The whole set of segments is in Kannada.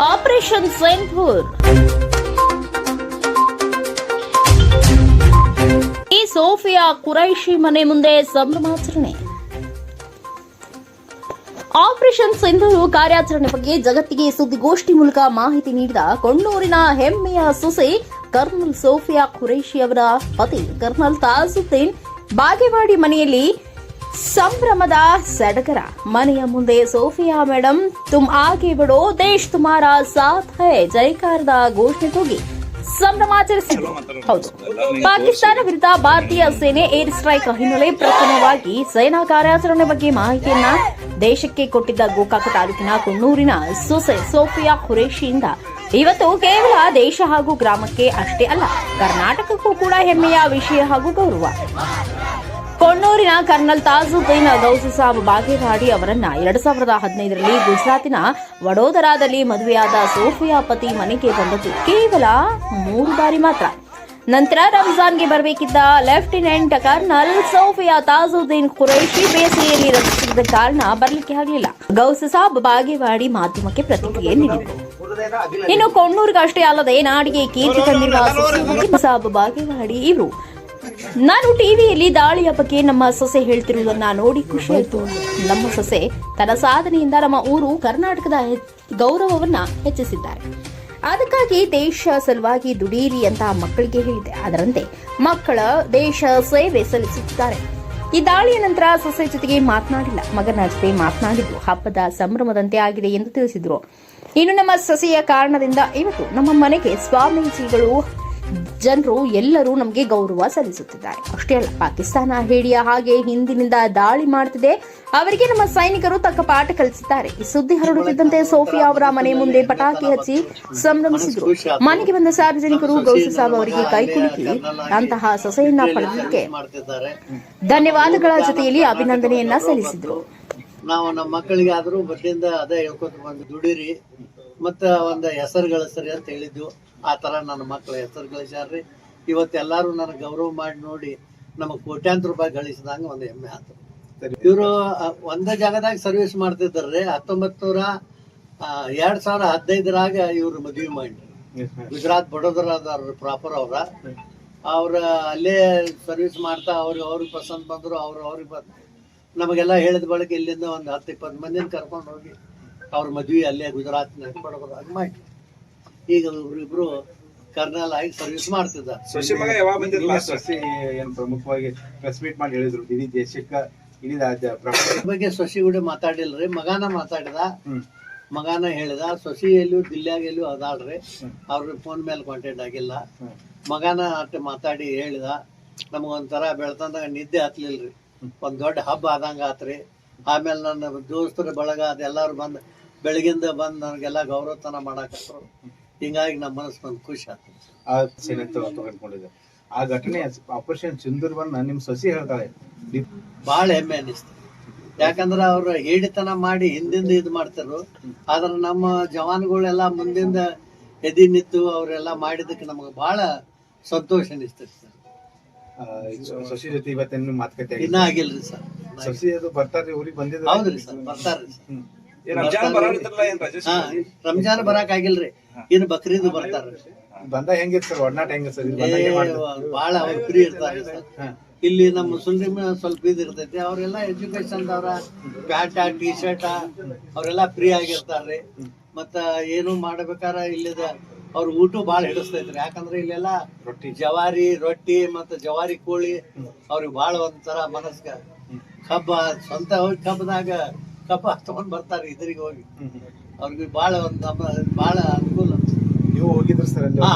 ಆಪರೇಷನ್ ಸೈನ್ಪುರ್ ಈ ಸೋಫಿಯಾ ಕುರೈಶಿ ಮನೆ ಮುಂದೆ ಸಂಭ್ರಮಾಚರಣೆ. ಆಪರೇಷನ್ ಸಿಂಧೂರು ಕಾರ್ಯಾಚರಣೆ ಬಗ್ಗೆ ಜಗತ್ತಿಗೆ ಸುದ್ದಿಗೋಷ್ಠಿ ಮೂಲಕ ಮಾಹಿತಿ ನೀಡಿದ ಕೊಣ್ಣೂರಿನ ಹೆಮ್ಮೆಯ ಸೊಸೆ ಕರ್ನಲ್ ಸೋಫಿಯಾ ಖುರೇಶಿ ಅವರ ಪತಿ ಕರ್ನಲ್ ತಾಜುದ್ದೀನ್ ಬಾಗೇವಾಡಿ ಮನೆಯಲ್ಲಿ ಸಂಭ್ರಮದ ಸಡಗರ. ಮನೆಯ ಮುಂದೆ ಸೋಫಿಯಾ ಮೇಡಮ್ ತುಮ್ ಆಗಿ ಬಿಡೋ ದೇಶ್ ತುಮಾರ ಸಾಥ್ ಹೈ. ಜೈಕಾರದ ಘೋಷಣೆ ಕೂಗಿ ಸಂಭ್ರಮಾಚರಿಸಿದ್ರು ಹೌದು. ಪಾಕಿಸ್ತಾನ ವಿರುದ್ಧ ಭಾರತೀಯ ಸೇನೆ ಏರ್ ಸ್ಟ್ರೈಕ್ ಹಿನ್ನೆಲೆ ಪ್ರಥಮವಾಗಿ ಸೇನಾ ಕಾರ್ಯಾಚರಣೆ ಬಗ್ಗೆ ಮಾಹಿತಿಯನ್ನ ದೇಶಕ್ಕೆ ಕೊಟ್ಟಿದ್ದ ಗೋಕಾಕ ತಾಲೂಕಿನ ಕುನ್ನೂರಿನ ಸೊಸೆ ಸೋಫಿಯಾ ಖುರೇಶಿಯಿಂದ ಇವತ್ತು ಕೇವಲ ದೇಶ ಹಾಗೂ ಗ್ರಾಮಕ್ಕೆ ಅಷ್ಟೇ ಅಲ್ಲ ಕರ್ನಾಟಕಕ್ಕೂ ಕೂಡ ಹೆಮ್ಮೆಯ ವಿಷಯ ಹಾಗೂ ಗೌರವ. ಕೊಣ್ಣೂರಿನ ಕರ್ನಲ್ ತಾಜುದ್ದೀನ್ ಗೌಸಿಸಾಬ್ ಬಾಗೇವಾಡಿ ಅವರನ್ನ ಎರಡು ಸಾವಿರದ ಹದಿನೈದರಲ್ಲಿ ಗುಜರಾತಿನ ವಡೋದರಾದಲ್ಲಿ ಮದುವೆಯಾದ ಸೋಫಿಯಾ ಪತಿ ಮನೆಗೆ ಬಂದದ್ದು ಕೇವಲ ಮೂರು ಬಾರಿ ಮಾತ್ರ. ನಂತರ ರಂಜಾನ್ಗೆ ಬರಬೇಕಿದ್ದ ಲೆಫ್ಟಿನೆಂಟ್ ಕರ್ನಲ್ ಸೋಫಿಯಾ ತಾಜುದ್ದೀನ್ ಖುರೈಶಿ ಬೇಸಿಗೆಯಲ್ಲಿ ರಚಿಸಿದ ಕಾರಣ ಬರಲಿಕ್ಕೆ ಆಗಲಿಲ್ಲ. ಗೌಸು ಸಾಹಬ್ ಬಾಗೇವಾಡಿ ಮಾಧ್ಯಮಕ್ಕೆ ಪ್ರತಿಕ್ರಿಯೆ ನೀಡಿದರು. ಇನ್ನು ಕೊಣ್ಣೂರಿಗಷ್ಟೇ ಅಲ್ಲದೆ ನಾಡಿಗೆ ಕೀರ್ತಿ ತಂದಿರುವ ಸಾಬ್ ಬಾಗೇವಾಡಿ ಇವರು ನಾನು ಟಿವಿಯಲ್ಲಿ ದಾಳಿಯ ಬಗ್ಗೆ ನಮ್ಮ ಸೊಸೆ ಹೇಳ್ತಿರುವುದನ್ನ ನೋಡಿ ಖುಷಿ ಆಯ್ತು. ನಮ್ಮ ಸೊಸೆ ತನ್ನ ಸಾಧನೆಯಿಂದ ನಮ್ಮ ಊರು ಕರ್ನಾಟಕದ ಗೌರವವನ್ನ ಹೆಚ್ಚಿಸಿದ್ದಾರೆ. ಅದಕ್ಕಾಗಿ ದೇಶ ಸಲುವಾಗಿ ದುಡೀರಿ ಅಂತ ಮಕ್ಕಳಿಗೆ ಹೇಳಿದೆ. ಅದರಂತೆ ಮಕ್ಕಳ ದೇಶ ಸೇವೆ ಸಲ್ಲಿಸುತ್ತಿದ್ದಾರೆ. ಈ ದಾಳಿಯ ನಂತರ ಸೊಸೆ ಜೊತೆಗೆ ಮಾತನಾಡಿಲ್ಲ. ಮಗನ ಜೊತೆ ಮಾತನಾಡಿದ್ದು ಹಬ್ಬದ ಸಂಭ್ರಮದಂತೆ ಆಗಿದೆ ಎಂದು ತಿಳಿಸಿದ್ರು. ಇನ್ನು ನಮ್ಮ ಸೊಸೆಯ ಕಾರಣದಿಂದ ಇವತ್ತು ನಮ್ಮ ಮನೆಗೆ ಸ್ವಾಮೀಜಿಗಳು ಜನರು ಎಲ್ಲರೂ ನಮಗೆ ಗೌರವ ಸಲ್ಲಿಸುತ್ತಿದ್ದಾರೆ. ಅಷ್ಟೇ ಅಲ್ಲ, ಪಾಕಿಸ್ತಾನ ಹೇಳಿಯ ಹಾಗೆ ಹಿಂದಿನಿಂದ ದಾಳಿ ಮಾಡುತ್ತಿದೆ ಅವರಿಗೆ ನಮ್ಮ ಸೈನಿಕರು ತಕ್ಕ ಪಾಠ ಕಲಿಸುತ್ತಾರೆ ಈ ಸುದ್ದಿ ಹರಡುತ್ತಿದ್ದಂತೆ ಸೋಫಿಯಾ ಅವರ ಮನೆ ಮುಂದೆ ಪಟಾಕಿ ಹಚ್ಚಿ ಸಂಭ್ರಮಿಸಿದ್ರು. ಮನೆಗೆ ಬಂದ ಸಾರ್ವಜನಿಕರು ಗೌಸಸಾಬ್ ಅವರಿಗೆ ಕೈಕುಲುಕಿ ಅಂತಹ ಸೊಸೆಯನ್ನ ಪಡೆದಕ್ಕೆ ಧನ್ಯವಾದಗಳ ಜೊತೆಯಲ್ಲಿ ಅಭಿನಂದನೆಯನ್ನ ಸಲ್ಲಿಸಿದ್ರು. ನಾವು ನಮ್ಮ ಮಕ್ಕಳಿಗೆ ಆದ್ರೂ ಮೊದಲಿಂದ ಅದೇ ಹೇಳ್ಕೊತ ಬಂದು ದುಡೀರಿ. ಮತ್ತ ಒಂದ್ ಹೆಸರು ಗಳಿಸ್ರಿ ಅಂತ ಹೇಳಿದ್ವು. ಆ ತರ ನನ್ನ ಮಕ್ಕಳ ಹೆಸರು ಗಳಿಸ್ಯಾರ್ರಿ. ಇವತ್ತೆಲ್ಲಾರು ನನ್ನ ನನಗೆ ಗೌರವ ಮಾಡಿ ನೋಡಿ ನಮಗೆ ಕೋಟ್ಯಾಂತರ ರೂಪಾಯಿ ಗಳಿಸಿದಂಗ ಒಂದು ಹೆಮ್ಮೆ ಆತು. ಇವರು ಒಂದೇ ಜಾಗದಾಗ ಸರ್ವಿಸ್ ಮಾಡ್ತಿದ್ದಾರ್ರಿ. ಹತ್ತೊಂಬತ್ ನೂರ ಎರಡ್ ಸಾವಿರ ಹದಿನೈದರಾಗ ಇವ್ರ ಮದ್ವಿ ಮಾಡಿ ಗುಜರಾತ್ ಬಡೋದರ ಪ್ರಾಪರ್ ಅವ್ರ. ಅವ್ರ ಅಲ್ಲೇ ಸರ್ವಿಸ್ ಮಾಡ್ತಾ ಅವ್ರಿಗೆ ಅವ್ರಿಗೆ ಪಸಂದ್ ಬಂದ್ರು ಅವ್ರು ಅವ್ರಿಗೆ ಬಂದ್ರು ನಮಗೆಲ್ಲ ಹೇಳಿದ ಬಳಿಕ ಇಲ್ಲಿಂದ ಒಂದು ಹತ್ತು ಇಪ್ಪತ್ತು ಮಂದಿನ ಕರ್ಕೊಂಡು ಹೋಗಿ ಅವ್ರ ಮದ್ವಿ ಅಲ್ಲೇ ಗುಜರಾತ್ನಾಗ ಮಾಡಿ. ಈಗ ಇಬ್ರು ಕರ್ನಲ್ ಆಗಿ ಸರ್ವಿಸ್ ಮಾಡ್ತಿದ್ದಾರೆ. ಶಶಿ ಮಗ ಯಾವಾಗ ಏನ್ ಪ್ರಮುಖವಾಗಿ ಪ್ರೆಸ್ ಮೀಟ್ ಮಾಡಿ ಹೇಳಿದ್ರು. ಇಡೀ ದೇಶಕ್ಕ ಇಡೀ ರಾಜ್ಯ ಪ್ರಪಂಚ ಬಗ್ಗೆ ಸೊಸಿ ಕೂಡ ಮಾತಾಡಿಲ್ರಿ ಮಗಾನ ಮಾತಾಡಿದ. ಮಗಾನ ಹೇಳಿದ. ಸೊಸಿ ಎಲ್ಲೂ ದಿಲ್ಲಿಯಾಗ ಎಲ್ಲೂ ಅದಾಳ್ರಿ ಅವ್ರ ಫೋನ್ ಮೇಲೆ ಕಾಂಟ್ಯಾಕ್ಟ್ ಆಗಿಲ್ಲ. ಮಗಾನ ಮಾತಾಡಿ ಮಾತಾಡಿ ಹೇಳಿದ. ನಮಗೊಂಥರ ಬೆಳ್ತಂದಾಗ ನಿದ್ದೆ ಹತ್ಲಿಲ್ರಿ. ಒಂದ್ ದೊಡ್ಡ ಹಬ್ಬ ಆದಂಗ ಆತ್ರಿ. ಆಮೇಲೆ ನನ್ನ ದೋಸ್ತರ ಬಳಗ ಅದೆಲ್ಲರೂ ಬಂದ್ ಬೆಳಗಿಂದ ಬಂದ್ ನನಗೆಲ್ಲ ಗೌರವತನ ಮಾಡಾಕತ್ರು. ಹಿಂಗಾಗಿ ನಮ್ಮ ಮನಸ್ಸು ಬಂದ್ ಖುಷಿ ಆಗ್ತದೆ. ಆ ಘಟನೆ ಆಪರೇಷನ್ ಸಿಂಧೂರ್ವನ್ನ ನಿಮ್ ಸಸಿ ಹೇಳ್ತಾಳೆ. ಬಹಳ ಹೆಮ್ಮೆ ಅನಿಸ್ತು. ಯಾಕಂದ್ರೆ ಅವ್ರು ಹೇಳಿತನ ಮಾಡಿ ಹಿಂದಿಂದ ಇದು ಮಾಡ್ತಾರು ಆದ್ರೆ ನಮ್ಮ ಜವಾನ್ಗಳೆಲ್ಲ ಮುಂದಿಂದ ಎದಿ ನಿಂತು ಅವರೆಲ್ಲ ಮಾಡಿದಕ್ಕೆ ನಮಗೆ ಬಹಳ ಸಂತೋಷ ಅನಿಸ್ತದೆ ಸರ್. ಸಸಿ ಜೊತೆ ಇವತ್ತೇನು ಮಾತುಕತೆ ಇನ್ನ ಆಗಿಲ್ರಿ ಸರ್. ಸಸಿ ಅದು ಬರ್ತಾರ್ರಿ ಊರಿಗೆ ಬಂದಿದ್ರು ಹೌದ್ರಿ ಸರ್ ಬರ್ತಾರ್ರಿ ಸರ್. ರಂಜಾನ್ ಬರಾಕ್ ಆಗಿಲ್ರಿ. ಏನು ಬಕ್ರೀದ್ ಬರ್ತಾರ? ಬಂದ ಹೆಂಗಿರ್ತಾರ ಸರ್ ಒಡನಾಟ ಹೆಂಗ ಸರ್? ಬಹಳ ಅವ್ರು ಫ್ರೀ ಇರ್ತಾರೆ ಇಲ್ಲಿ ನಮ್ಮ ಮುಸ್ಲಿಮ್ ಸ್ವಲ್ಪ ಇದು ಇರ್ತೈತಿ. ಅವರೆಲ್ಲ ಎಜುಕೇಶನ್ ಅವರ ಪ್ಯಾಂಟ ಟಿ ಶರ್ಟ ಅವರೆಲ್ಲ ಫ್ರೀ ಆಗಿರ್ತಾರ್ರಿ. ಮತ್ತ ಏನು ಮಾಡ್ಬೇಕಾರ ಇಲ್ಲಿದ ಅವ್ರ ಊಟ ಭಾಳ ಹಿಡಿಸ್ತೈತ್ರಿ. ಯಾಕಂದ್ರೆ ಇಲ್ಲೆಲ್ಲ ರೊಟ್ಟಿ. ಜವಾರಿ ರೊಟ್ಟಿ ಮತ್ತ ಜವಾರಿ ಕೋಳಿ ಅವ್ರಿಗೆ ಭಾಳ ಒಂಥರ ಮನಸ್ಕ. ಕಬ್ಬ ಸ್ವಂತ ಹೋಗಿ ಕಬ್ಬದಾಗ ಕಬ್ಬ ತಗೊಂಡ್ ಬರ್ತಾರೆ ಇದರಿಗೆ ಹೋಗಿ. ಅವ್ರಿಗೆ ಬಹಳ ಒಂದ್ ಬಹಳ ಅನುಕೂಲ ನೀವು ಹೋಗಿದ್ರು ಸರ್ ಅಲ್ಲಿ? ಹಾ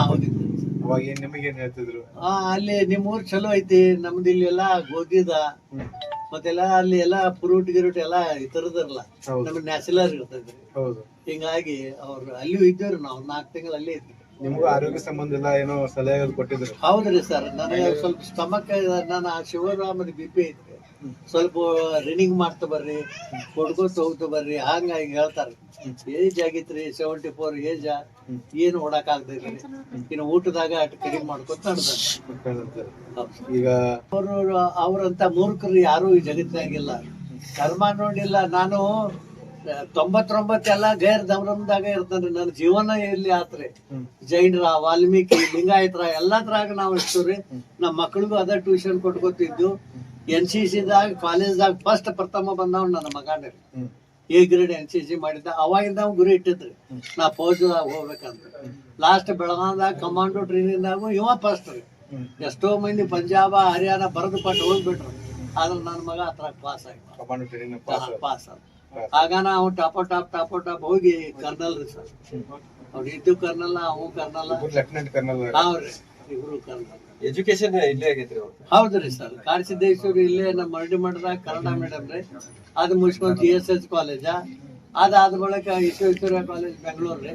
ಅವಾಗ ಏನ್ ನಿಮಗೆ ಏನ್ ಹೇಳ್ತಿದ್ರು? ಆ ಅಲ್ಲಿ ನಿಮ್ ಊರ್ ಚಲೋ ಐತಿ ನಮ್ದು ಇಲ್ಲಿ ಎಲ್ಲಾ ಗೋಧಿದ. ಮತ್ತೆಲ್ಲ ಅಲ್ಲಿ ಎಲ್ಲಾ ಫ್ರೂಟ್ ಗಿರೂಟ್ ಎಲ್ಲಾ ಈ ಹೌದು. ನಮ್ಗೆ ನ್ಯಾಚುರಲ್ ಇರ್ತದ್ರಿ ಹೌದು. ಹಿಂಗಾಗಿ ಅವ್ರು ಅಲ್ಲಿಯೂ ಇದ್ದೇವ್ರಿ ನಾವು ನಾಲ್ಕು ತಿಂಗಳು ಅಲ್ಲೇ ಇದ್ವಿ. ನಿಮಗೂ ಆರೋಗ್ಯ ಸಂಬಂಧ ಇಲ್ಲ ಏನೋ ಸಲಹೆಗಳು ಕೊಟ್ಟಿದ್ರು. ಹೌದ್ರಿ ಸರ್ ನನಗೆ ಸ್ವಲ್ಪ ಸ್ಟಮಕ್ ನಾನು ಆ ಶಿವರಾಮನ ಬಿ ಪಿ ಐತ್ರಿ ಸ್ವಲ್ಪ ರನ್ನಿಂಗ್ ಮಾಡ್ತಾ ಬರ್ರಿ ಕೊಡ್ಕೋ ಹೋಗ್ತಾ ಬರ್ರಿ ಹಂಗ ಹಿಂಗ ಹೇಳ್ತಾರೆ. ಏಜ್ ಆಗಿತ್ರಿ ಸೆವೆಂಟಿ ಫೋರ್ ಏಜ್ ಏನು ಓಡಾಕ್ ಆಗ್ತೈತಿ ಇನ್ನು ಊಟದಾಗ ಅಟ್ ಕಡಿಮೆ ಮಾಡ್ಕೊತ ಈಗ ಅವರು ಅವ್ರಂತ ಮೂರ್ಖರು ಯಾರು ಈ ಜಗತ್ತಿನಾಗಿಲ್ಲ. ಕರ್ಮ ನೋಡಿಲ್ಲ ನಾನು ತೊಂಬತ್ತೊಂಬತ್ತೆಲ್ಲ ಗೈರ್ ದಮರಮ್ದಾಗ ಇರ್ತಾನೆ ನನ್ನ ಜೀವನ ಎಲ್ಲಿ ಆತ್ರಿ? ಜೈನರ ವಾಲ್ಮೀಕಿ ಲಿಂಗಾಯತರ ಎಲ್ಲದ್ರಾಗ ನಾವು ಇರ್ತೀವ್ರಿ ನಮ್ಮ ಮಕ್ಳಿಗೂ ಅದ ಟ್ಯೂಷನ್ ಕೊಟ್ಕೊತಿದ್ದು ಎನ್ ಸಿ ಸಿ ದಾಗ ಕಾಲೇಜ್ದಾಗ ಫಸ್ಟ್ ಪ್ರಥಮ ಬಂದವ್ ನನ್ನ ಮಗನೇ. A grade N C C ಮಾಡಿದ್ದ. ಅವಾಗಿಂದ ಅವ್ನ್ ಗುರಿ ಇಟ್ಟಿದ್ರಿ. ನಾ ಫೌಜ್ದಾಗ ಹೋಗ್ಬೇಕಂತ. ಲಾಸ್ಟ್ ಬೆಳಗಾಂದಾಗ ಕಮಾಂಡೋ ಟ್ರೈನಿಂದಾಗು ಇವ ಫಸ್ಟ್ ರೀ. ಎಷ್ಟೋ ಮಂದಿ ಪಂಜಾಬ ಹರಿಯಾಣ ಬರೆದು ಪಟ್ಟು ಹೋಗ್ಬಿಟ್ರು. ಆದ್ರೆ ನನ್ನ ಮಗ ಹತ್ರ ಪಾಸ್ ಆಗಿ ಪಾಸ್ ಆದ ಆಗ ನಾವು ಟಾಪೋ ಟಾಪ್ ಟಾಪ ಟಾಪ್ ಹೋಗಿ ಕರ್ನಲ್ ರೀ ಸರ್. ಅವ್ರು ಇದ್ದು ಕರ್ನಲ್ ಅವು ಕರ್ನಲ್ ಲೆಫ್ಟಿನೆಂಟ್ ಕರ್ನಲ್ ಅವ್ರಿ. ಇವರು ಕರ್ನಲ್. ಎಜುಕೇಶನ್ ಇಲ್ಲೇ ಆಗೈತ್ರಿ ಅವ್ರು. ಹೌದ್ರಿ ಸರ್. ಕಾಡಸಿದ್ದೇಶ್ವರಿ ಇಲ್ಲೇ ನಮ್ಮ ಮರಡಿ ಮಠದಾಗ ಕನ್ನಡ ಮೇಡಮ್ ರೀ. ಅದು ಮುಗಿಸ್ಕೊಂಡು ಜಿ ಎಸ್ ಎಸ್ ಕಾಲೇಜ ಅದಾದ ಬಳಿಕ ವಿಶ್ವೇಶ್ವರ ಕಾಲೇಜ್ ಬೆಂಗಳೂರು ರೀ.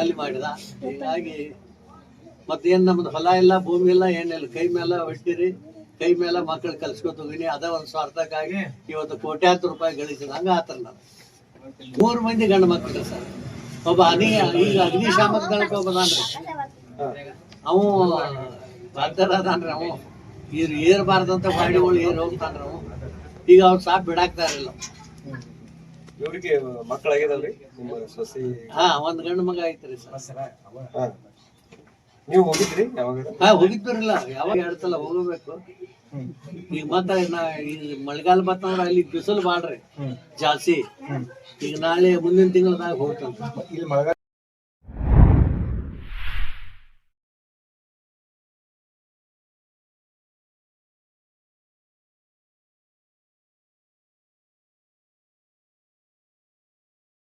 ಅಲ್ಲಿ ಮಾಡಿದ. ಹೀಗಾಗಿ ಮತ್ತೇನ್ ನಮ್ದು ಹೊಲ ಇಲ್ಲ ಭೂಮಿ ಇಲ್ಲ ಏನಿಲ್ಲ. ಕೈ ಮೇಲೆ ಹೊಟ್ಟಿರಿ ಕೈ ಮೇಲೆ ಮಕ್ಕಳು ಕಲ್ಸ್ಕೊತ ಹೋಗಿನಿ ಅದ ಒಂದ್ ಸ್ವಾರ್ಥಕ್ಕಾಗಿ ಇವತ್ತು ಕೋಟ್ಯಾಂತರ ರೂಪಾಯಿ ಗಳಿಸಿದ ಹಂಗ ಆತರ ನಾನು ಮೂರು ಮಂದಿ ಗಂಡ ಮಕ್ಕಳು ಸರ್. ಒಬ್ಬ ಅನಿ ಈಗ ಅಗ್ನಿಶಾಮಕ ದಳಕ್ಕೆ ಒಬ್ಬದಾನ್ರಿ ಅವು ಬರ್ತಾರ ಅದಾನ್ರಿ ಅವು ಇವ್ರು ಏರ್ಬಾರ್ದಂತ ಗಾಡಿಗಳು ಏರ್ ಹೋಗ್ತಾನ್ರಿ ಅವು. ಈಗ ಅವ್ರು ಸಾಪ್ ಬಿಡಾಕ್ತಾ ಇರಲಿಲ್ಲ ಇವ್ರಿಗೆ ಮಕ್ಕಳಾಗಿದಲ್ರಿ ಹಾ ಒಂದ್ ಗಂಡು ಮಗ ಐತ್ರಿ ಸರ್. ಹಾ. ನೀವು ಹೋಗಿದ್ರಿ ಯಾವಾಗ? ಹಾ ಹೋಗಿದ್ದಿರಲ್ಲ ಯಾವಾಗ ಎರಡ್ ಸಲ ಹೋಗಬೇಕು? ಈಗ ಮತ್ತ ನಾ ಈಗ ಮಳೆಗಾಲ ಬತ್ತಂದ್ರ ಅಲ್ಲಿ ಬಿಸಿಲು ಬಾಳ್ರಿ. ಜಾಸ್ತಿ. ಈಗ ನಾಳೆ ಮುಂದಿನ ತಿಂಗಳದಾಗ ಹೋಗ್ತಂತ. ಇಲ್ಲಿ ಮಳೆಗಾಲ